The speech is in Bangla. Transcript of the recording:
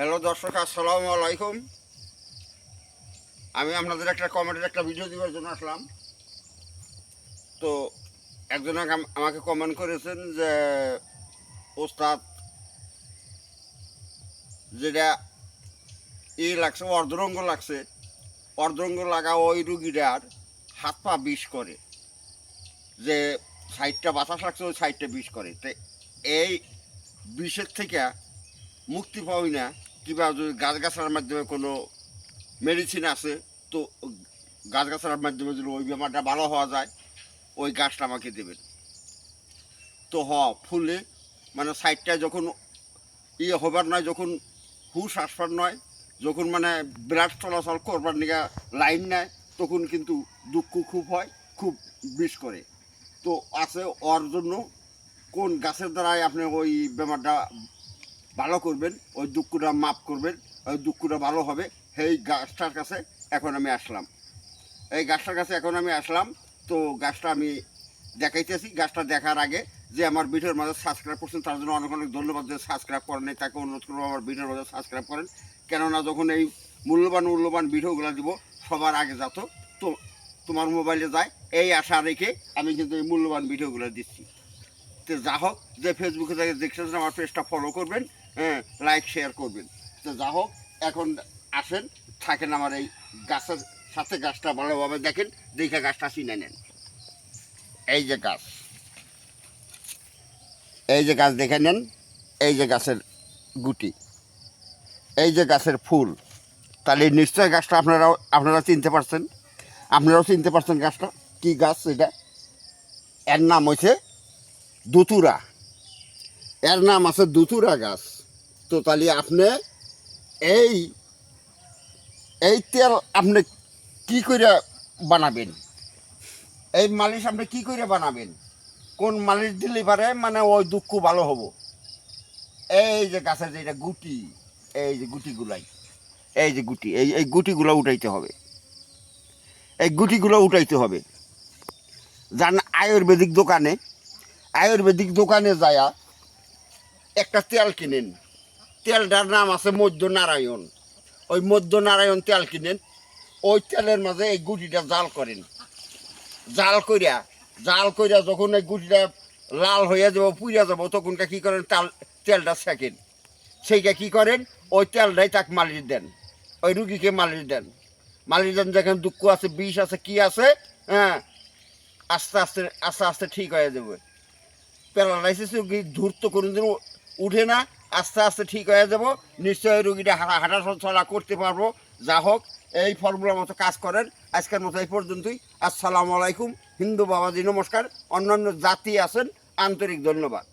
হ্যালো দর্শক, আসসালামু আলাইকুম। আমি আপনাদের একটা কমেন্টের একটা ভিডিও দেওয়ার জন্য আসলাম। তো একজন আম- আমাকে কমেন্ট করেছেন যে, ওস্তাদ, যেটা ই লাগছে, অর্ধরঙ্গ লাগছে, অর্ধরঙ্গ লাগা ওই রুগীটার হাত পা বিষ করে। যে সাইডটা বাতাস লাগছে, ওই সাইডটা বিষ করে। তো এই বিষের থেকে মুক্তি পাওয়াই না। কিংবা যদি গাছগাছার মাধ্যমে কোনো মেডিসিন আছে, তো গাছগাছার মাধ্যমে যদি ওই বেমারটা ভালো হওয়া যায়, ওই গাছটা আমাকে দেবেন। তো হ, ফুলে মানে সাইডটা যখন ইয়ে হবার নয়, যখন হুশ আসবার নয়, যখন মানে ব্লাড চলাচল করবার নিয়ে লাইন নেয়, তখন কিন্তু দুঃখ খুব হয়, খুব বিষ করে। তো আছে ওর জন্য কোন গাছের দ্বারাই আপনি ওই বেমারটা ভালো করবেন, ওই দুঃখটা মাপ করবেন, ওই দুঃখটা ভালো হবে। সেই গাছটার কাছে এখন আমি আসলাম। এই গাছটার কাছে এখন আমি আসলাম, তো গাছটা আমি দেখাইতেছি। গাছটা দেখার আগে যে আমার ভিডিওর মাঝে সাবস্ক্রাইব করছেন, তার জন্য অনেক অনেক ধন্যবাদ যে সাবস্ক্রাইব করেন তাকে অনুরোধ করব আমার ভিডিওর মাঝে সাবস্ক্রাইব করেন। কেননা যখন এই মূল্যবান মূল্যবান ভিডিওগুলো দিব, সবার আগে যাত, তো তোমার মোবাইলে যায়, এই আশা রেখে আমি কিন্তু এই মূল্যবান ভিডিওগুলো দিচ্ছি। তো যা হোক, যে ফেসবুকে থেকে দেখছেন, আমার পেজটা ফলো করবেন। লাইক শেয়ার করবেন। তো যা হোক, এখন আসেন, থাকেন আমার এই গাছের সাথে, গাছটা ভালোভাবে দেখেন, দেখে গাছটা চিনে নেন। এই যে গাছ। এই যে গাছ দেখে নেন, এই যে গাছের গুটি। এই যে গাছের ফুল। তাহলে নিশ্চয় গাছটা আপনারাও, আপনারা চিনতে পারছেন। আপনারাও চিনতে পারছেন গাছটা। কি গাছ এটা? এর নাম হয়েছে দুতুরা। এর নাম আছে দুতুরা গাছ। তো তাহলে আপনি এই এই তেল আপনি কি করে বানাবেন? এই মালিশ আপনি কি করে বানাবেন? কোন মালিশ দিলে পারে? মানে ওই দুঃখ ভালো হব। এই যে গাছের যেটা গুটি, এই যে গুটিগুলাই, এই যে গুটি, এই এই গুটিগুলো উঠাইতে হবে। এই গুটিগুলো উঠাইতে হবে। যান আয়ুর্বেদিক দোকানে আয়ুর্বেদিক দোকানে যায়া একটা তেল কিনেন। তেলটার নাম আছে মধ্য নারায়ণ ওই মধ্য নারায়ণ তেল কিনেন, ওই তেলের মাঝে এই গুটিটা জাল করেন। জাল কইরা জাল কইরা যখন এই গুটিটা লাল হয়ে যাব পুড়িয়া যাব, তখনটা কি করেন, তাল, তেলটা সেকেন। সেইটা কি করেন, ওই তেলটাই তাকে মালিশ দেন। ওই রুগীকে মালিশ দেন। মালিশ দেন যেখানে দুঃখ আছে, বিষ আছে, কি আছে হ্যাঁ আস্তে আস্তে আস্তে আস্তে ঠিক হয়ে যাবে। প্যারালাইসিস রুগী ধূর্ত কোনোদিন উঠে না আস্তে আস্তে ঠিক হয়ে যাব। নিশ্চয়ই রুগীটা হাঁটা চলা করতে পারব। যা হোক, এই ফর্মুলার মতো কাজ করেন। আজকের মতো এই পর্যন্তই। আসসালামু আলাইকুম। হিন্দু বাবাজি, নমস্কার। অন্যান্য জাতি আছেন, আন্তরিক ধন্যবাদ।